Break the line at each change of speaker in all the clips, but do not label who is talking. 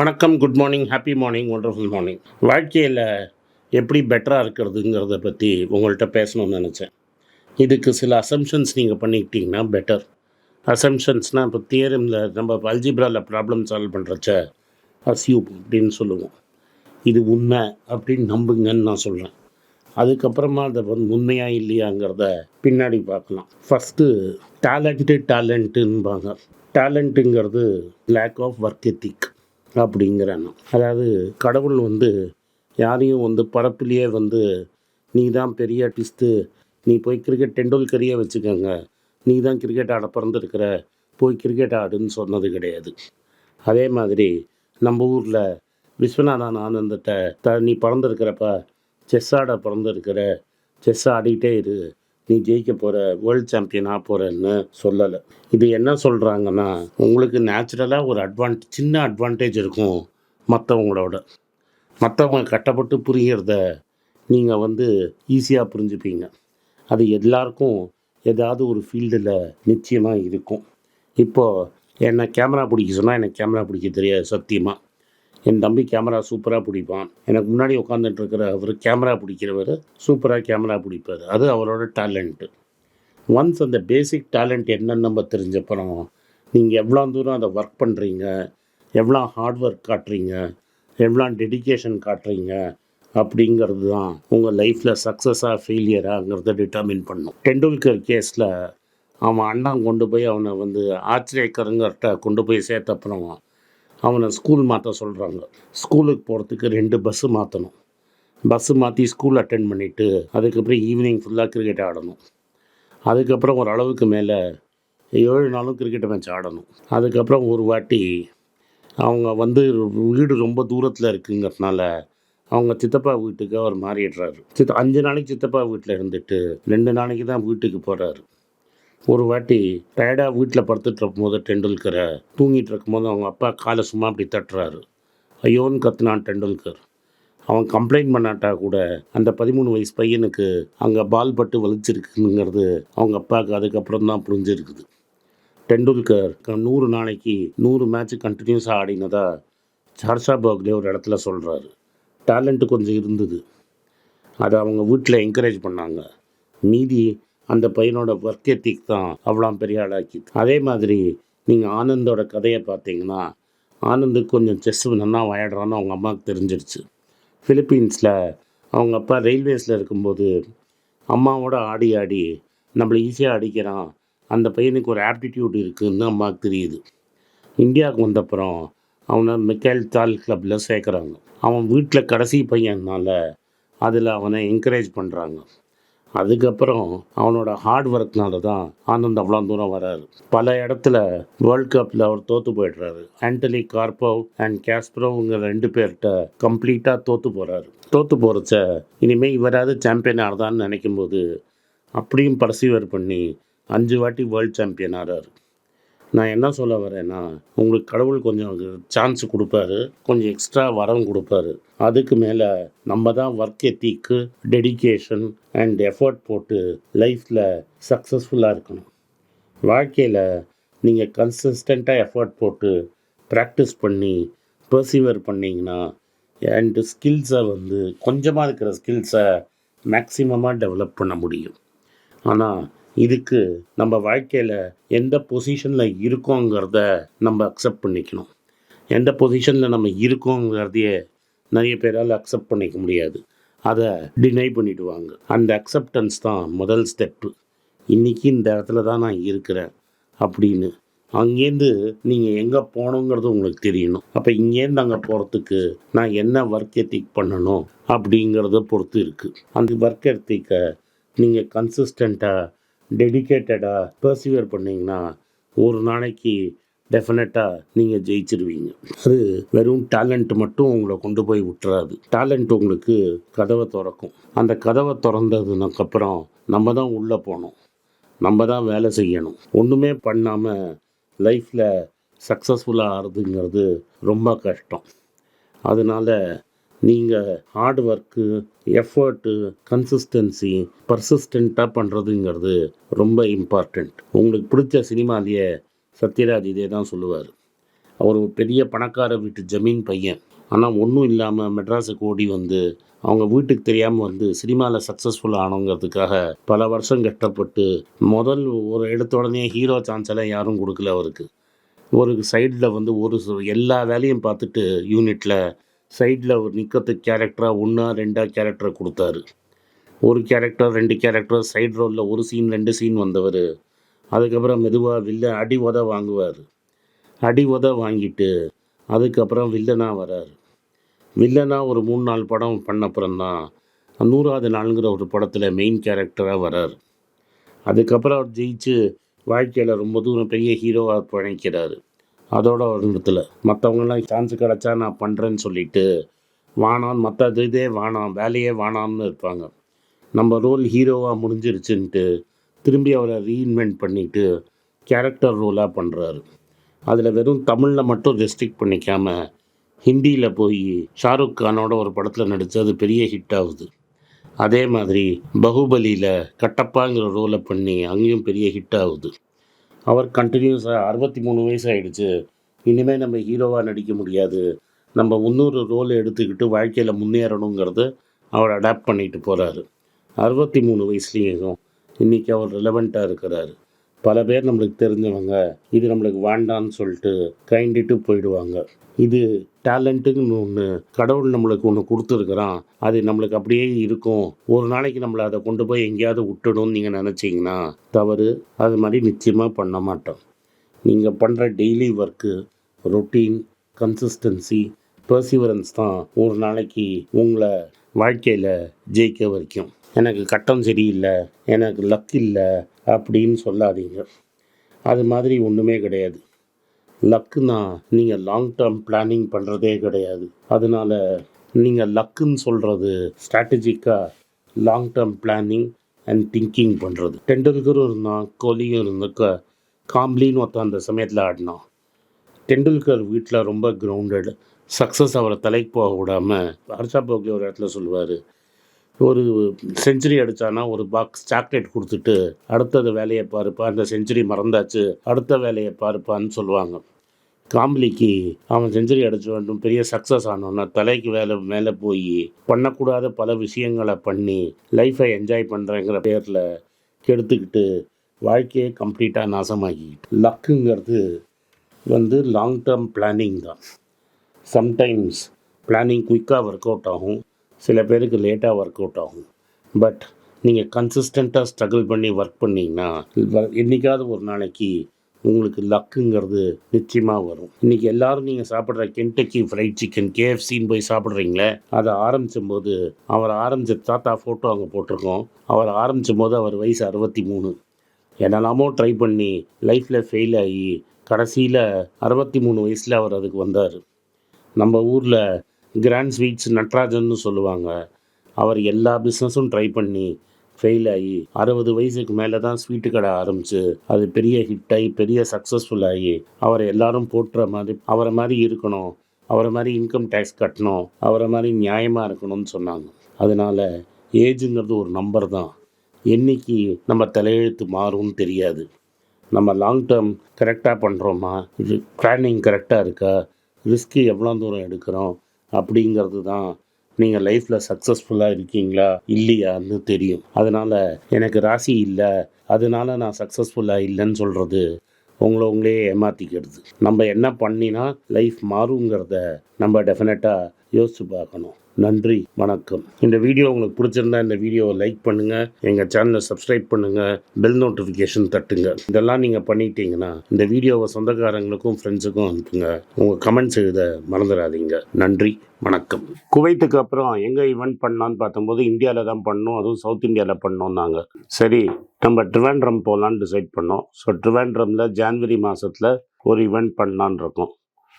வணக்கம் good morning happy morning wonderful morning வாழ்க்கையில் எப்படி பெட்டராக இருக்கிறதுங்கிறத பற்றி உங்கள்கிட்ட பேசணும்னு நினச்சேன். இதுக்கு சில அசம்ஷன்ஸ் நீங்கள் பண்ணிக்கிட்டிங்கன்னா பெட்டர் அசம்ஷன்ஸ்னால் இப்போ தியரமில் நம்ம அல்ஜிப்ராவில் ப்ராப்ளம் சால்வ் பண்ணுறச்ச அசியூப் அப்படின்னு சொல்லுவோம். இது உண்மை அப்படின்னு நம்புங்கன்னு நான் சொல்கிறேன் அதுக்கப்புறமா அதை வந்து உண்மையாக இல்லையாங்கிறத பின்னாடி பார்க்கலாம். ஃபஸ்ட்டு டேலண்ட்டு டேலண்ட்டுன்பாங்க டேலண்ட்டுங்கிறது லேக் ஆஃப் ஒர்க் எத்திக் அப்படிங்கிற அதாவது கடவுள் வந்து யாரையும் வந்து பரப்பிலேயே வந்து நீ தான் பெரிய ஆர்டிஸ்ட்டு நீ போய் கிரிக்கெட் டெண்டுல்கரையே வச்சுக்கோங்க. நீ தான் கிரிக்கெட் ஆட பிறந்திருக்கிற போய் கிரிக்கெட் ஆடுன்னு சொன்னது கிடையாது. அதே மாதிரி நம்ம ஊரில் விஸ்வநாதன் ஆனந்தத்தை த நீ பிறந்திருக்கிறப்ப செஸ் ஆட பிறந்திருக்கிற செஸ் ஆடிக்கிட்டே இரு நீ ஜெயிக்க போகிற வேர்ல்ட் சாம்பியன் ஆக போகிறன்னு சொல்லலை. இது என்ன சொல்கிறாங்கன்னா உங்களுக்கு நேச்சுரலாக ஒரு அட்வான்ட் சின்ன அட்வான்டேஜ் இருக்கும் மற்றவங்களோட மற்றவங்க கட்டப்பட்டு புரிகிறத நீங்கள் வந்து ஈஸியாக புரிஞ்சுப்பீங்க. அது எல்லாருக்கும் ஏதாவது ஒரு ஃபீல்டில் நிச்சயமாக இருக்கும். இப்போது என்னை கேமரா பிடிக்க சொன்னால் எனக்கு கேமரா பிடிக்க தெரியாது சத்தியமாக என் தம்பி கேமரா சூப்பராக பிடிப்பான். எனக்கு முன்னாடி உட்காந்துட்டு இருக்கிற அவர் கேமரா பிடிக்கிறவர் சூப்பராக கேமரா பிடிப்பார். அது அவரோட டேலண்ட்டு ஒன்ஸ் அந்த பேசிக் டேலண்ட் என்னன்னு நம்ம தெரிஞ்சப்பறம் நீங்கள் எவ்வளோ தூரம் அதை ஒர்க் பண்ணுறீங்க எவ்வளோ ஹார்ட் ஒர்க் காட்டுறீங்க? எவ்வளோ டெடிகேஷன் காட்டுறீங்க? அப்படிங்கிறது தான் உங்கள் லைஃப்பில் சக்ஸஸாக ஃபெயிலியராங்கிறத டிட்டர்மின் பண்ணும். டெண்டுல்கர் கேஸில் அவன் அண்ணன் கொண்டு போய் அவனை வந்து ஆச்சரியக்கருங்கர்கிட்ட கொண்டு போய் சேர்த்தப்புறம் அவனை ஸ்கூல் மாற்ற சொல்கிறாங்க ஸ்கூலுக்கு போகிறதுக்கு ரெண்டு பஸ்ஸு மாற்றணும் பஸ்ஸு மாற்றி ஸ்கூல் அட்டென்ட் பண்ணிவிட்டு அதுக்கப்புறம் ஈவினிங் ஃபுல்லாக கிரிக்கெட் ஆடணும். அதுக்கப்புறம் ஒரு அளவுக்கு மேலே ஏழு நாளும் கிரிக்கெட் மேட்ச் ஆடணும். அதுக்கப்புறம் ஒரு வாட்டி அவங்க வந்து வீடு ரொம்ப தூரத்தில் இருக்குங்கிறதுனால அவங்க சித்தப்பா வீட்டுக்கு அவர் மாறிடுறாரு. சித்த அஞ்சு நாளைக்கு சித்தப்பா வீட்டில் இருந்துட்டு ரெண்டு நாளைக்கு தான் வீட்டுக்கு போகிறாரு ஒரு வாட்டி டயர்டாக வீட்டில் படுத்துட்டு இருக்கும்போது டெண்டுல்கரை தூங்கிட்டு இருக்கும்போது அவங்க அப்பா காலை சும்மா அப்படி தட்டுறாரு. ஐயோன்னு கத்துனான் டெண்டுல்கர். அவன் கம்ப்ளைண்ட் பண்ணாட்டா கூட அந்த பதிமூணு வயசு பையனுக்கு அங்கே பால் பட்டு வலிச்சிருக்குங்கிறது அவங்க அப்பாவுக்கு அதுக்கப்புறம் தான் புரிஞ்சிருக்குது. டெண்டுல்கர் நூறு நாளைக்கு நூறு மேட்ச் கண்டினியூஸாக ஆடினதா ஹர்ஷா போக்லே ஒரு இடத்துல சொல்கிறாரு டேலண்ட்டு கொஞ்சம் இருந்தது. அதை அவங்க வீட்டில் என்கரேஜ் பண்ணாங்க. மீதி அந்த பையனோட ஒர்க் எத்திக் தான் அவ்வளோ பெரிய ஆளாக்கி அதே மாதிரி நீங்கள் ஆனந்தோட கதையை பார்த்தீங்கன்னா ஆனந்துக்கு கொஞ்சம் செஸ் நல்லா விளையாடுறான்னு அவங்க அம்மாவுக்கு தெரிஞ்சிருச்சு. ஃபிலிப்பீன்ஸில் அவங்க அப்பா ரயில்வேஸில் இருக்கும்போது அம்மாவோட ஆடி ஆடி நம்மளை ஈஸியாக அடிக்கிறான் அந்த பையனுக்கு ஒரு ஆப்டிடியூட் இருக்குதுன்னு அம்மாவுக்கு தெரியுது. இந்தியாவுக்கு வந்தப்புறம் அவனை மிக்கேல் தால் கிளப்பில் சேர்க்குறாங்க. அவன் வீட்டில் கடைசி பையனால அதில் அவனை என்கரேஜ் பண்ணுறாங்க அதுக்கப்புறம் அவனோட ஹார்ட் ஒர்க்னால தான் ஆனந்த் அவ்வளோ தூரம் வராரு. பல இடத்துல வேர்ல்ட் கப்பில் அவர் தோற்று போயிடுறாரு. ஆண்டனி கார்போவ் அண்ட் கேஸ்பரோவ்ங்க ரெண்டு பேர்கிட்ட கம்ப்ளீட்டாக தோற்று போகிறாரு தோற்று போகிறச்ச இனிமேல் இவராது சாம்பியன் ஆடுதான்னு நினைக்கும்போது அப்படியும் பர்சீவர் பண்ணி அஞ்சு வாட்டி வேர்ல்ட் சாம்பியன் ஆறாரு. நான் என்ன சொல்ல வரேன்னா உங்களுக்கு கடவுள் கொஞ்சம் சான்ஸ் கொடுப்பாரு கொஞ்சம் எக்ஸ்ட்ரா வரம் கொடுப்பாரு. அதுக்கு மேலே நம்ம தான் work ethic dedication and effort போட்டு லைஃப்பில் சக்ஸஸ்ஃபுல்லாக இருக்கணும். வாழ்க்கையில் நீங்கள் கன்சிஸ்டண்ட்டாக எஃபர்ட் போட்டு ப்ராக்டிஸ் பண்ணி பர்சீவர் பண்ணிங்கன்னா அண்டு ஸ்கில்ஸை வந்து கொஞ்சமாக இருக்கிற ஸ்கில்ஸை மேக்ஸிமமாக டெவலப் பண்ண முடியும். ஆனால் இதுக்கு நம்ம வாழ்க்கையில் எந்த பொசிஷனில் இருக்கோங்கிறத நம்ம அக்செப்ட் பண்ணிக்கணும். எந்த பொசிஷனில் நம்ம இருக்கோங்கிறதையே நிறைய பேரால் அக்செப்ட் பண்ணிக்க முடியாது. அதை டினை பண்ணிவிடுவாங்க அந்த அக்செப்டன்ஸ் தான் முதல் ஸ்டெப்பு இன்றைக்கி இந்த இடத்துல தான் நான் இருக்கிறேன் அப்படின்னு. அங்கேருந்து நீங்கள் எங்கே போகணுங்கிறது உங்களுக்கு தெரியணும். அப்போ இங்கேருந்து அங்கே போகிறதுக்கு நான் என்ன ஒர்க் எத்திக் பண்ணணும் அப்படிங்கிறத பொறுத்து இருக்குது அந்த ஒர்க் எத்திக்கை நீங்கள் கன்சிஸ்டண்ட்டாக டெடிகேட்டடாக பர்சிவர் பண்ணிங்கன்னா ஒரு நாளைக்கு டெஃபினட்டாக நீங்கள் ஜெயிச்சிருவீங்க. அது வெறும் டேலண்ட் மட்டும் உங்களை கொண்டு போய் விட்டுறாது. டேலண்ட் உங்களுக்கு கதவை திறக்கும். அந்த கதவை திறந்ததுனக்கப்புறம் நம்ம தான் உள்ளே போகணும். நம்ம தான் வேலை செய்யணும். ஒன்றுமே பண்ணாமல் லைஃப்பில் சக்ஸஸ்ஃபுல்லாக ஆகிறதுங்கிறது ரொம்ப கஷ்டம். அதனால் நீங்கள் ஹார்ட் ஒர்க்கு எஃபர்ட்டு கன்சிஸ்டன்சி பர்சிஸ்டண்ட்டாக பண்ணுறதுங்கிறது ரொம்ப இம்பார்ட்டண்ட் உங்களுக்கு பிடிச்ச சினிமாலேயே சத்யராஜ் இதே தான் சொல்லுவார். அவர் ஒரு பெரிய பணக்கார வீட்டு ஜமீன் பையன். ஆனால் ஒன்றும் இல்லாமல் மெட்ராஸுக்கு ஓடி வந்து அவங்க வீட்டுக்கு தெரியாமல் வந்து சினிமாவில் சக்ஸஸ்ஃபுல் ஆனோங்கிறதுக்காக பல வருஷம் கஷ்டப்பட்டு முதல் ஒரு எடுத்த உடனே ஹீரோ சான்ஸ் எல்லாம் யாரும் கொடுக்கல அவருக்கு. ஒரு சைடில் வந்து ஒரு எல்லா வேலையும் பார்த்துட்டு யூனிட்டில் சைடில் அவர் நிற்கிறது கேரக்டராக ஒன்றா ரெண்டா கேரக்டரை கொடுத்தாரு. ஒரு கேரக்டர் ரெண்டு கேரக்டர் சைடு ரோலில் ஒரு சீன் ரெண்டு சீன் வந்தவர். அதுக்கப்புறம் மெதுவாக வில்ல அடி உத வாங்குவார். அடி உத வாங்கிட்டு அதுக்கப்புறம் வில்லனாக வராரு. வில்லனாக ஒரு மூணு நாலு படம் பண்ண அப்புறம்தான் நூறாவது நாளுங்கிற ஒரு படத்தில் மெயின் கேரக்டராக வரார். அதுக்கப்புறம் அவர் ஜெயிச்சு வாழ்க்கையில் ரொம்ப தூரம் பெரிய ஹீரோவாக பழக்கிறாரு. அதோட ஒரு இடத்துல மற்றவங்களாம் சான்ஸ் கிடச்சா நான் பண்ணுறேன்னு சொல்லிட்டு வானான் மற்ற இதே வானாம் வேலையே வானான்னு இருப்பாங்க. நம்ம ரோல் ஹீரோவாக முடிஞ்சிருச்சுன்ட்டு திரும்பி அவரை ரீஇன்வென்ட் பண்ணிட்டு கேரக்டர் ரோலாக பண்ணுறாரு அதில் வெறும் தமிழில் மட்டும் ரெஸ்ட்ரிக்ட் பண்ணிக்காமல் ஹிந்தியில் போய் ஷாருக் கானோட ஒரு படத்தில் நடித்து அது பெரிய ஹிட் ஆகுது. அதே மாதிரி பகுபலியில் கட்டப்பாங்கிற ரோலை பண்ணி அங்கேயும் பெரிய ஹிட் ஆகுது. அவர் கண்டினியூஸாக அறுபத்தி மூணு வயசு ஆகிடுச்சு இனிமேல் நம்ம ஹீரோவாக நடிக்க முடியாது. நம்ம முந்நூறு ரோல் எடுத்துக்கிட்டு வாழ்க்கையில் முன்னேறணுங்கிறது அவர் அடாப்ட் பண்ணிட்டு போகிறாரு அறுபத்தி மூணு வயசுலேயும் இன்றைக்கி அவர் ரிலவெண்ட்டாக இருக்கிறாரு. பல பேர் நம்மளுக்கு தெரிஞ்சவங்க இது நம்மளுக்கு வேண்டான்னு சொல்லிட்டு கைண்டிட்டு போயிடுவாங்க. இது டேலண்ட்டுன்னு ஒன்று கடவுள் நம்மளுக்கு ஒன்று கொடுத்துருக்குறான். அது நம்மளுக்கு அப்படியே இருக்கும். ஒரு நாளைக்கு நம்மளை அதை கொண்டு போய் எங்கேயாவது விட்டணும்னு நீங்கள் நினச்சிங்கன்னா தவறு. அது மாதிரி நிச்சயமாக பண்ண மாட்டோம். நீங்கள் பண்ணுற daily work routine consistency perseverance தான் ஒரு நாளைக்கு உங்களை வாழ்க்கையில் ஜெயிக்க வரைக்கும் எனக்கு கட்டம் சரியில்லை எனக்கு லக் இல்லை அப்படின்னு சொல்லாதீங்க. அது மாதிரி ஒன்றுமே கிடையாது. லக்குனா நீங்கள் லாங் டேர்ம் பிளானிங் பண்ணுறதே கிடையாது. அதனால நீங்கள் லக்குன்னு சொல்கிறது ஸ்ட்ராட்டஜிக்காக long term planning and thinking பண்ணுறது டெண்டுல்கரும் இருந்தான் கோலியும் இருந்த காம்லின்னு ஒருத்தன் அந்த சமயத்தில் ஆடினான். டெண்டுல்கர் வீட்டில் ரொம்ப கிரவுண்டட் சக்ஸஸ் அவரை தலைக்கு போக விடாமல் ஹர்ஷா போக்லி ஒரு இடத்துல சொல்லுவார் ஒரு செஞ்சுரி அடித்தானா ஒரு பாக்ஸ் சாக்லேட் கொடுத்துட்டு அடுத்தது வேலையை பாருப்பா அந்த செஞ்சுரி மறந்தாச்சு அடுத்த வேலையை பாருப்பான்னு சொல்லுவாங்க. காம்பலிக்கு அவன் செஞ்சுரி அடிச்ச வேண்டும் பெரிய சக்ஸஸ் ஆனோன்னா தலைக்கு வேலை மேலே போய் பண்ணக்கூடாத பல விஷயங்களை பண்ணி லைஃப்பை என்ஜாய் பண்ணுறேங்கிற பேரில் கெடுத்துக்கிட்டு வாழ்க்கையை கம்ப்ளீட்டாக நாசமாக்கிக்கிட்டு. லக்குங்கிறது வந்து லாங் டேர்ம் பிளானிங் தான். சம்டைம்ஸ் பிளானிங் குயிக்காக ஒர்க் அவுட் ஆகும். சில பேருக்கு லேட்டாக ஒர்க் அவுட் ஆகும். பட் நீங்கள் கன்சிஸ்டண்ட்டாக ஸ்ட்ரகிள் பண்ணி ஒர்க் பண்ணிங்கன்னா வ- ஒரு நாளைக்கு உங்களுக்கு லக்குங்கிறது நிச்சயமாக வரும். இன்றைக்கி எல்லாரும் நீங்கள் சாப்பிட்ற கென்டக்கி ஃப்ரைட் சிக்கன் கேஎஃப்சின்னு போய் சாப்பிட்றீங்களே அதை ஆரம்பிச்சும் போது அவர் ஆரம்பிச்ச தாத்தா ஃபோட்டோ அங்கே போட்டிருக்கோம். அவர் ஆரம்பிச்சும் போது அவர் வயசு அறுபத்தி மூணு. என்னெல்லாமோ ட்ரை பண்ணி லைஃப்பில் ஃபெயில் ஆகி கடைசியில் அறுபத்தி மூணு வயசில் அவர் அதுக்கு வந்தார். நம்ம ஊரில் கிராண்ட் ஸ்வீட்ஸ் நட்ராஜன்னு சொல்லுவாங்க. அவர் எல்லா பிஸ்னஸும் ட்ரை பண்ணி ஃபெயில் ஆகி அறுபது வயசுக்கு மேலே தான் ஸ்வீட்டு கடை ஆரம்பிச்சு அது பெரிய ஹிட் ஆகி பெரிய சக்ஸஸ்ஃபுல் ஆகி அவரை எல்லாரும் போட்டுற மாதிரி அவரை மாதிரி இருக்கணும் அவரை மாதிரி இன்கம் டேக்ஸ் கட்டணும் அவரை மாதிரி நியாயமாக இருக்கணும்னு சொன்னாங்க. அதனால் ஏஜுங்கிறது ஒரு நம்பர் தான். என்னைக்கு நம்ம தலையெழுத்து மாறும்னு தெரியாது. நம்ம லாங் டேர்ம் கரெக்டாக பண்ணுறோமா பிளானிங் கரெக்டாக இருக்கா? ரிஸ்க்கு எவ்வளோ தூரம் எடுக்கிறோம்? அப்படிங்கிறது தான் நீங்கள் லைஃப்பில் சக்ஸஸ்ஃபுல்லாக இருக்கீங்களா? இல்லையான்னு தெரியும். அதனால் எனக்கு ராசி இல்லை. அதனால நான் சக்ஸஸ்ஃபுல்லாக இல்லைன்னு சொல்கிறது உங்களை உங்களே ஏமாற்றிக்கிறது நம்ம என்ன பண்ணினா லைஃப் மாறுங்கிறத நம்ம டெஃபினட்டாக யோசிச்சு பார்க்கணும். நன்றி வணக்கம். இந்த வீடியோ உங்களுக்கு பிடிச்சிருந்தா இந்த வீடியோவை லைக் பண்ணுங்கள் எங்கள் சேனலை சப்ஸ்கிரைப் பண்ணுங்கள் பெல் நோட்டிஃபிகேஷன் தட்டுங்க. இதெல்லாம் நீங்கள் பண்ணிட்டீங்கன்னா இந்த வீடியோவை சொந்தக்காரங்களுக்கும் ஃப்ரெண்ட்ஸுக்கும் அனுப்புங்க. உங்கள் கமெண்ட்ஸ் எழுத மறந்துடாதீங்க. நன்றி வணக்கம். குவைத்துக்கு அப்புறம் எங்கே ஈவெண்ட் பண்ணலான்னு பார்த்தம்போது இந்தியாவில் தான் பண்ணோம். அதுவும் சவுத் இந்தியாவில் பண்ணோம் நாங்கள் சரி நம்ம ட்ரிவாண்ட்ரம் போகலான்னு டிசைட் பண்ணோம். ஸோ ட்ரிவாண்ட்ரமில் ஜான்வரி மாதத்தில் ஒரு ஈவெண்ட் பண்ணலான் இருக்கோம்.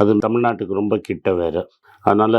அது தமிழ்நாட்டுக்கு ரொம்ப கிட்ட வேறு. அதனால்